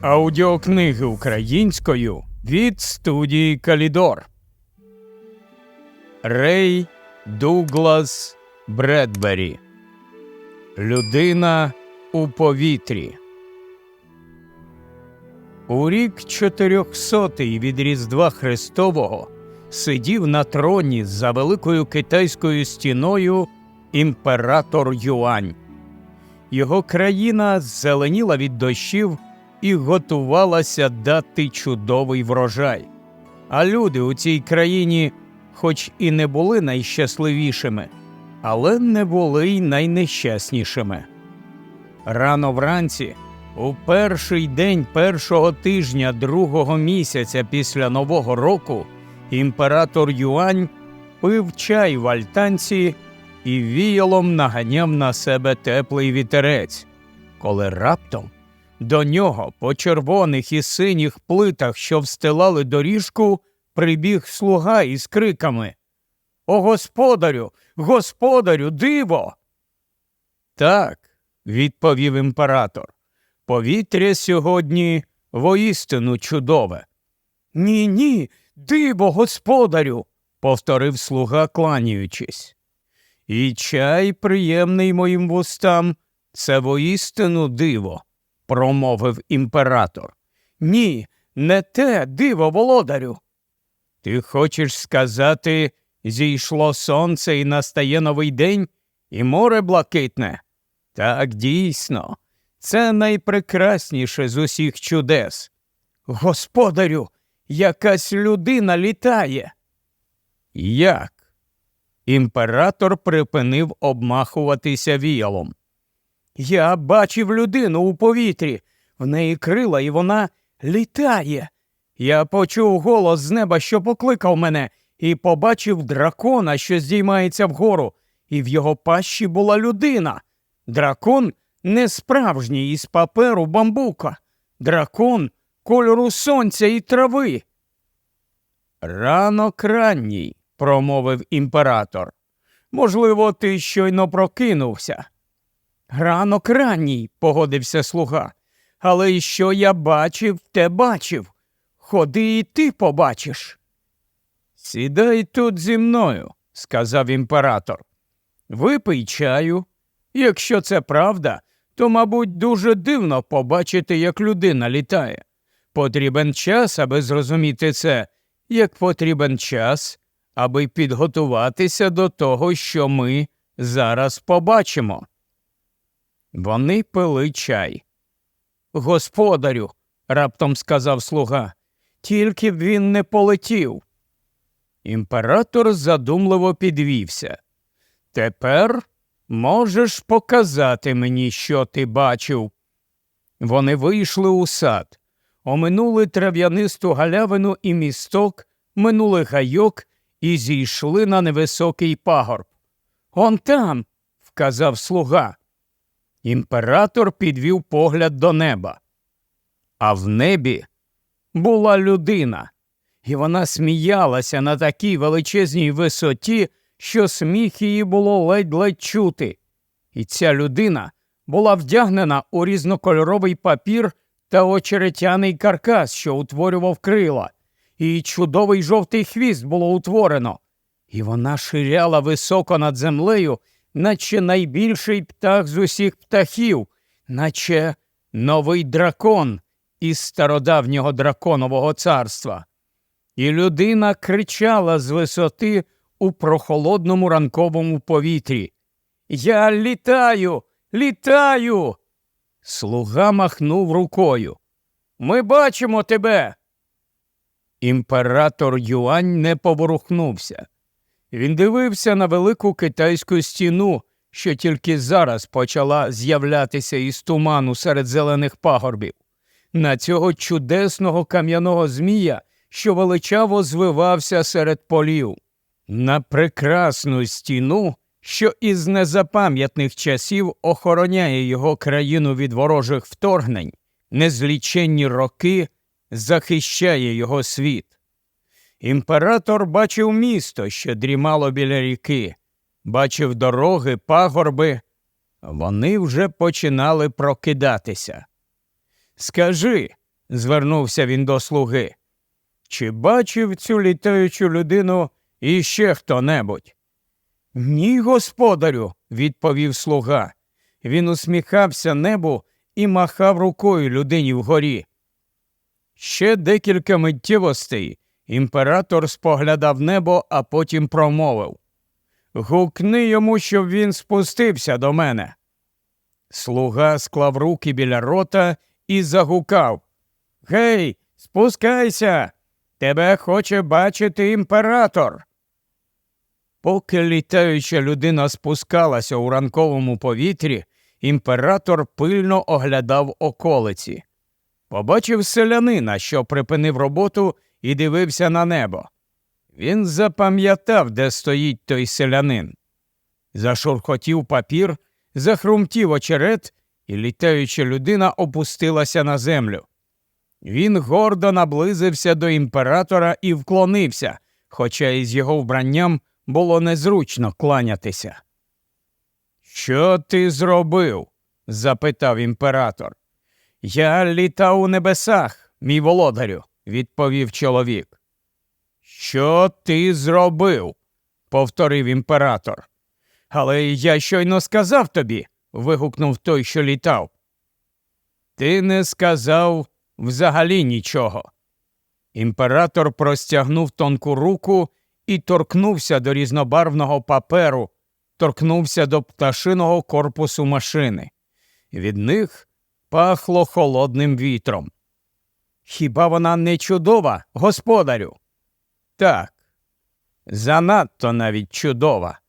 Аудіокниги українською від студії Калідор. Рей Дуглас Бредбері. Людина у повітрі. У рік 400 від Різдва Христового сидів на троні за великою китайською стіною імператор Юань. Його країна зеленіла від дощів і готувалася дати чудовий врожай. А люди у цій країні, хоч і не були найщасливішими, але не були й найнещаснішими. Рано вранці, у перший день першого тижня другого місяця після Нового року, імператор Юань пив чай в альтанці і віялом наганяв на себе теплий вітерець, коли раптом до нього по червоних і синіх плитах, що встилали доріжку, прибіг слуга із криками О господарю, господарю, диво. Так, відповів імператор. Повітря сьогодні воістину чудове. Ні, ні, диво, господарю, повторив слуга, кланяючись. І чай приємний моїм вустам, це воістину диво, промовив імператор. Ні, не те диво, володарю. Ти хочеш сказати, зійшло сонце і настає новий день, і море блакитне? Так, дійсно, це найпрекрасніше з усіх чудес. Господарю, якась людина літає. Як? Імператор припинив обмахуватися віялом. Я бачив людину у повітрі, в неї крила, і вона літає. Я почув голос з неба, що покликав мене, і побачив дракона, що здіймається вгору, і в його пащі була людина. Дракон не справжній із паперу бамбука, дракон кольору сонця і трави. Рано ранній, промовив імператор. Можливо, ти щойно прокинувся. Ранок ранній, погодився слуга. Але й що я бачив, те бачив. Ходи і ти побачиш. Сідай тут зі мною, сказав імператор. Випий чаю. Якщо це правда, то, мабуть, дуже дивно побачити, як людина літає. Потрібен час, аби зрозуміти це, як потрібен час, аби підготуватися до того, що ми зараз побачимо. Вони пили чай. Господарю, раптом сказав слуга, тільки б він не полетів. Імператор задумливо підвівся. Тепер можеш показати мені, що ти бачив. Вони вийшли у сад, оминули трав'янисту галявину і місток, минули гайок і зійшли на невисокий пагорб. Он там, вказав слуга. Імператор підвів погляд до неба. А в небі була людина, і вона сміялася на такій величезній висоті, що сміх її було ледь-ледь чути. І ця людина була вдягнена у різнокольоровий папір та очеретяний каркас, що утворював крила, і чудовий жовтий хвіст було утворено. І вона ширяла високо над землею наче найбільший птах з усіх птахів, наче новий дракон із стародавнього драконового царства. І людина кричала з висоти у прохолодному ранковому повітрі. Я літаю, літаю. Слуга махнув рукою. Ми бачимо тебе. Імператор Юань не поворухнувся. Він дивився на велику китайську стіну, що тільки зараз почала з'являтися із туману серед зелених пагорбів, на цього чудесного кам'яного змія, що величаво звивався серед полів, на прекрасну стіну, що із незапам'ятних часів охороняє його країну від ворожих вторгнень, незліченні роки захищає його світ. Імператор бачив місто, що дрімало біля ріки, бачив дороги, пагорби. Вони вже починали прокидатися. Скажи, звернувся він до слуги. Чи бачив цю літаючу людину іще хто-небудь? Ні, господарю, відповів слуга. Він усміхався небу і махав рукою людині вгорі. Ще декілька миттєвостей імператор споглядав небо, а потім промовив Гукни йому, щоб він спустився до мене. Слуга склав руки біля рота і загукав Гей, спускайся. Тебе хоче бачити імператор. Поки літаюча людина спускалася у ранковому повітрі, імператор пильно оглядав околиці. Побачив селянина, що припинив роботу і дивився на небо. Він запам'ятав, де стоїть той селянин. Зашурхотів папір, захрумтів очерет, і літаюча людина опустилася на землю. Він гордо наблизився до імператора і вклонився, хоча із його вбранням було незручно кланятися. Що ти зробив? запитав імператор. Я літав у небесах, мій володарю, відповів чоловік. Що ти зробив? повторив імператор. Але я щойно сказав тобі. вигукнув той, що літав. Ти не сказав взагалі нічого. Імператор простягнув тонку руку і торкнувся до різнобарвного паперу, торкнувся до пташиного корпусу машини. Від них пахло холодним вітром. Хіба вона не чудова, господарю? Так, занадто навіть чудова.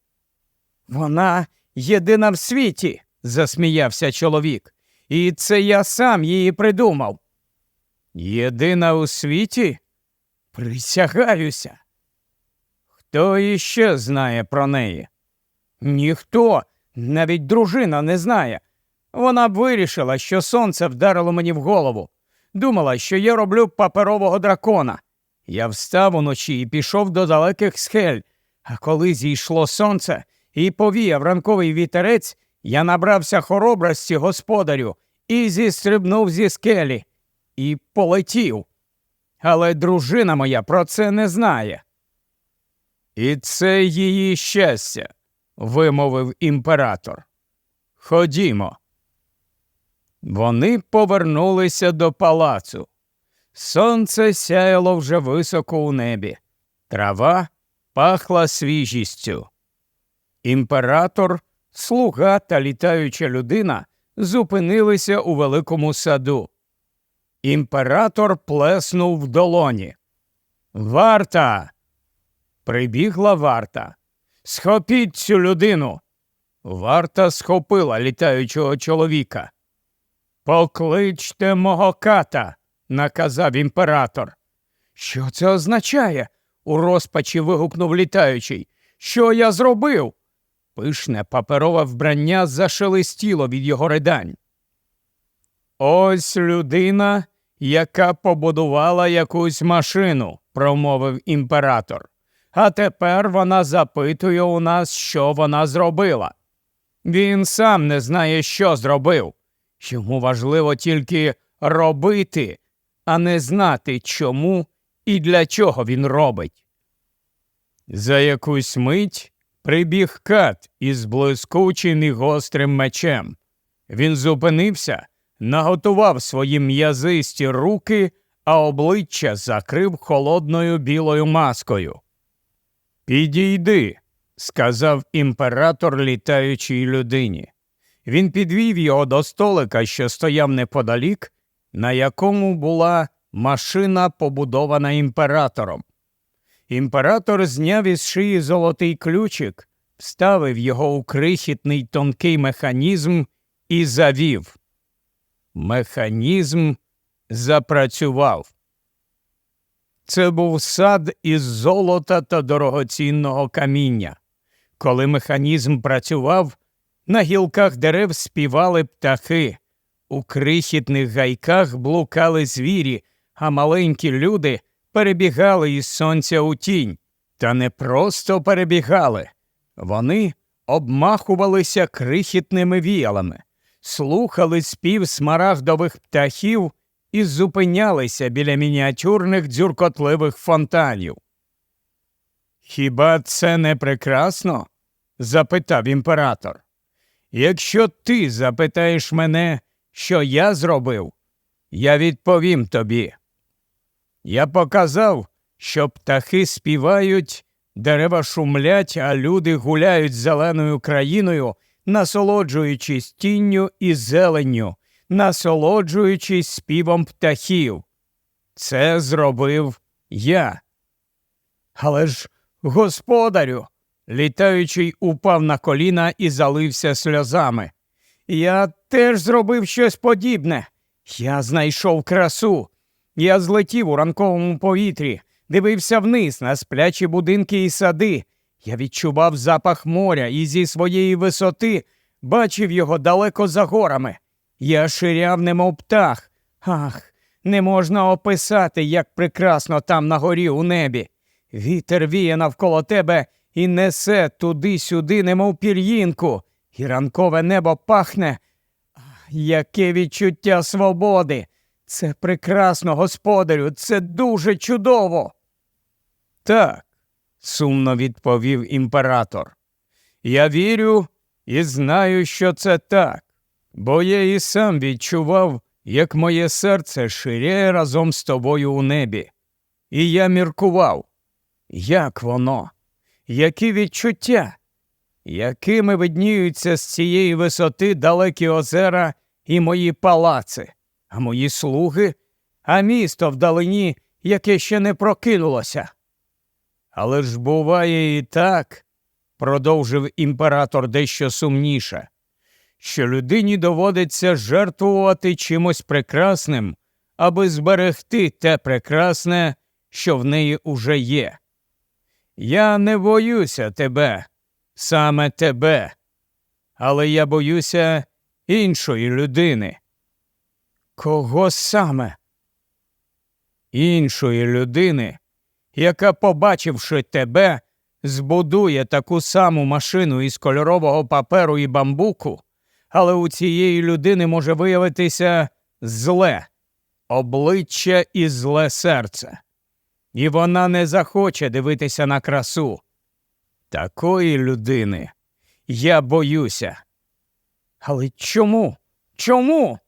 Вона єдина в світі, засміявся чоловік. І це я сам її придумав. Єдина у світі? Присягаюся. Хто іще знає про неї? Ніхто, навіть дружина не знає. Вона б вирішила, що сонце вдарило мені в голову. Думала, що я роблю паперового дракона. Я встав уночі і пішов до далеких схель, а коли зійшло сонце і повіяв ранковий вітерець, я набрався хоробрості господарю і зістрибнув зі скелі і полетів. Але дружина моя про це не знає. І це її щастя, вимовив імператор. Ходімо. Вони повернулися до палацу. Сонце сяяло вже високо у небі, трава пахла свіжістю. Імператор, слуга та літаюча людина зупинилися у великому саду. Імператор плеснув в долоні. Варта. Прибігла варта. Схопіть цю людину. Варта схопила літаючого чоловіка. Покличте мого ката, наказав імператор. Що це означає? у розпачі вигукнув літаючий. Що я зробив? Пишне паперове вбрання зашелестіло від його ридань. Ось людина, яка побудувала якусь машину, промовив імператор. А тепер вона запитує у нас, що вона зробила. Він сам не знає, що зробив. Йому важливо тільки робити, а не знати, чому і для чого він робить. За якусь мить прибіг кат із блискучим і гострим мечем. Він зупинився, наготував свої м'язисті руки, а обличчя закрив холодною білою маскою. Підійди, сказав імператор літаючій людині. Він підвів його до столика, що стояв неподалік, на якому була машина, побудована імператором. Імператор зняв із шиї золотий ключик, вставив його у крихітний тонкий механізм і завів. Механізм запрацював. Це був сад із золота та дорогоцінного каміння. Коли механізм працював, на гілках дерев співали птахи, у крихітних гайках блукали звірі, а маленькі люди перебігали із сонця у тінь. Та не просто перебігали. Вони обмахувалися крихітними віялами, слухали спів смарагдових птахів і зупинялися біля мініатюрних дзюркотливих фонтанів. Хіба це не прекрасно? запитав імператор. Якщо ти запитаєш мене, що я зробив, я відповім тобі. Я показав, що птахи співають, дерева шумлять, а люди гуляють зеленою країною, насолоджуючись тінню і зеленню, насолоджуючись співом птахів. Це зробив я. Але ж, господарю, літаючий упав на коліна і залився сльозами. Я теж зробив щось подібне. Я знайшов красу. Я злетів у ранковому повітрі, дивився вниз на сплячі будинки і сади. Я відчував запах моря і зі своєї висоти бачив його далеко за горами. Я ширяв, немов птах. Ах, не можна описати, як прекрасно там на горі у небі. Вітер віє навколо тебе і несе туди-сюди, немов пір'їнку, і ранкове небо пахне. Яке відчуття свободи! Це прекрасно, господарю, це дуже чудово. Так, сумно відповів імператор. Я вірю і знаю, що це так, бо я і сам відчував, як моє серце ширяє разом з тобою у небі. І я міркував, як воно, які відчуття, якими видніються з цієї висоти далекі озера і мої палаци, а мої слуги, а місто вдалині, яке ще не прокинулося. Але ж буває і так, продовжив імператор дещо сумніше, що людині доводиться жертвувати чимось прекрасним, аби зберегти те прекрасне, що в неї уже є. Я не боюся тебе, саме тебе, але я боюся іншої людини. Кого саме? Іншої людини, яка, побачивши тебе, збудує таку саму машину із кольорового паперу і бамбуку, але у цієї людини може виявитися зле, обличчя і зле серце. І вона не захоче дивитися на красу. Такої людини я боюся. Але чому? Чому?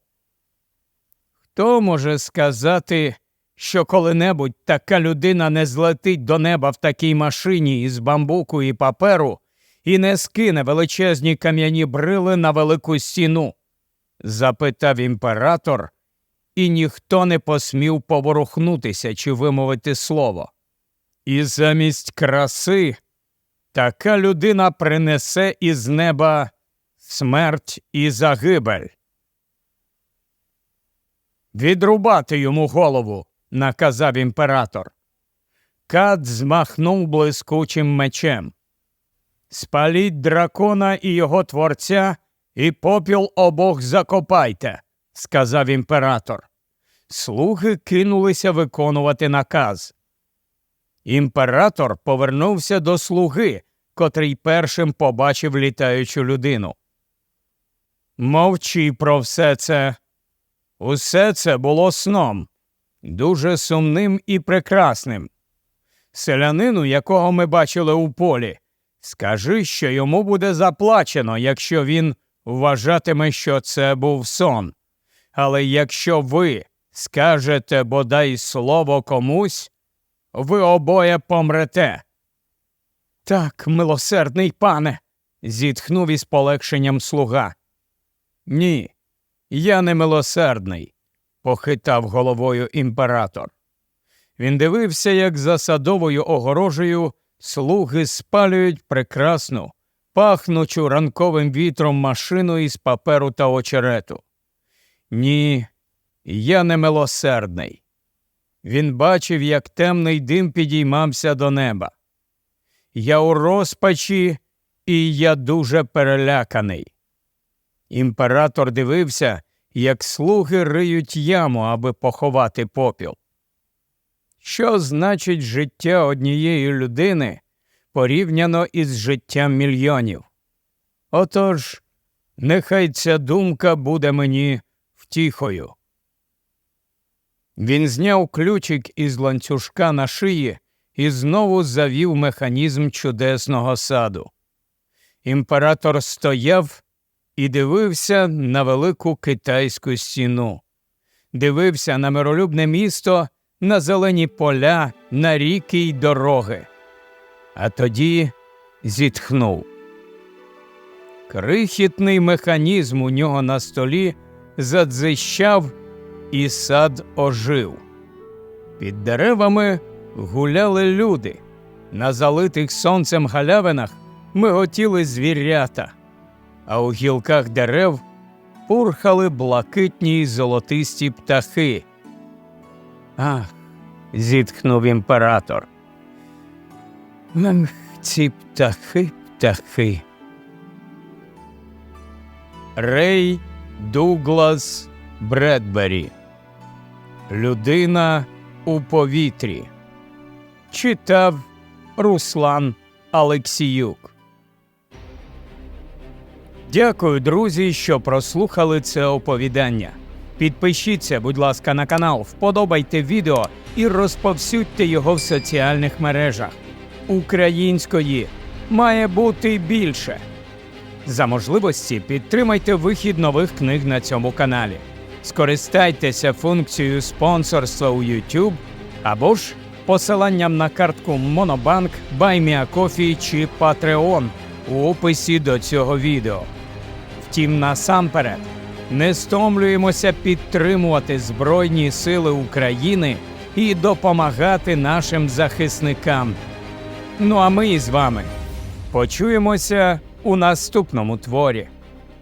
Хто може сказати, що коли-небудь така людина не злетить до неба в такій машині із бамбуку і паперу і не скине величезні кам'яні брили на велику стіну? запитав імператор, і ніхто не посмів поворухнутися чи вимовити слово. І замість краси така людина принесе із неба смерть і загибель. Відрубати йому голову, наказав імператор. Кат змахнув блискучим мечем. Спаліть дракона і його творця, і попіл обох закопайте, сказав імператор. Слуги кинулися виконувати наказ. Імператор повернувся до слуги, котрий першим побачив літаючу людину. Мовчи про все це. Усе це було сном, дуже сумним і прекрасним. Селянину, якого ми бачили у полі, скажи, що йому буде заплачено, якщо він вважатиме, що це був сон. Але якщо ви скажете бодай слово комусь, ви обоє помрете. Так, милосердний пане, зітхнув із полегшенням слуга. Ні, я не милосердний, похитав головою імператор. Він дивився, як за садовою огорожею слуги спалюють прекрасну, пахнучу ранковим вітром машину із паперу та очерету. Ні, я не милосердний. Він бачив, як темний дим підіймався до неба. Я у розпачі, і я дуже переляканий. Імператор дивився, як слуги риють яму, аби поховати попіл. Що значить життя однієї людини порівняно із життям мільйонів? Отож, нехай ця думка буде мені втіхою. Він зняв ключик із ланцюжка на шиї і знову завів механізм чудесного саду. Імператор стояв і дивився на велику китайську стіну, дивився на миролюбне місто, на зелені поля, на ріки й дороги. А тоді зітхнув. Крихітний механізм у нього на столі задзищав, і сад ожив. Під деревами гуляли люди. На залитих сонцем галявинах миготіли звірята, а у гілках дерев пурхали блакитні й золотисті птахи. Ах, зітхнув імператор. Ах, ці птахи, птахи. Рей Дуглас Бредбері. Людина у повітрі. Читав Руслан Алексіюк. Дякую, друзі, що прослухали це оповідання. Підпишіться, будь ласка, на канал, вподобайте відео і розповсюдьте його в соціальних мережах. Української має бути більше. За можливості підтримайте вихід нових книг на цьому каналі. Скористайтеся функцією спонсорства у YouTube або ж посиланням на картку Monobank, BuyMeACoffee чи Patreon у описі до цього відео. Втім, насамперед, не стомлюємося підтримувати Збройні Сили України і допомагати нашим захисникам. Ну а ми з вами почуємося у наступному творі.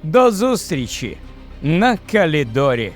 До зустрічі на Калідорі!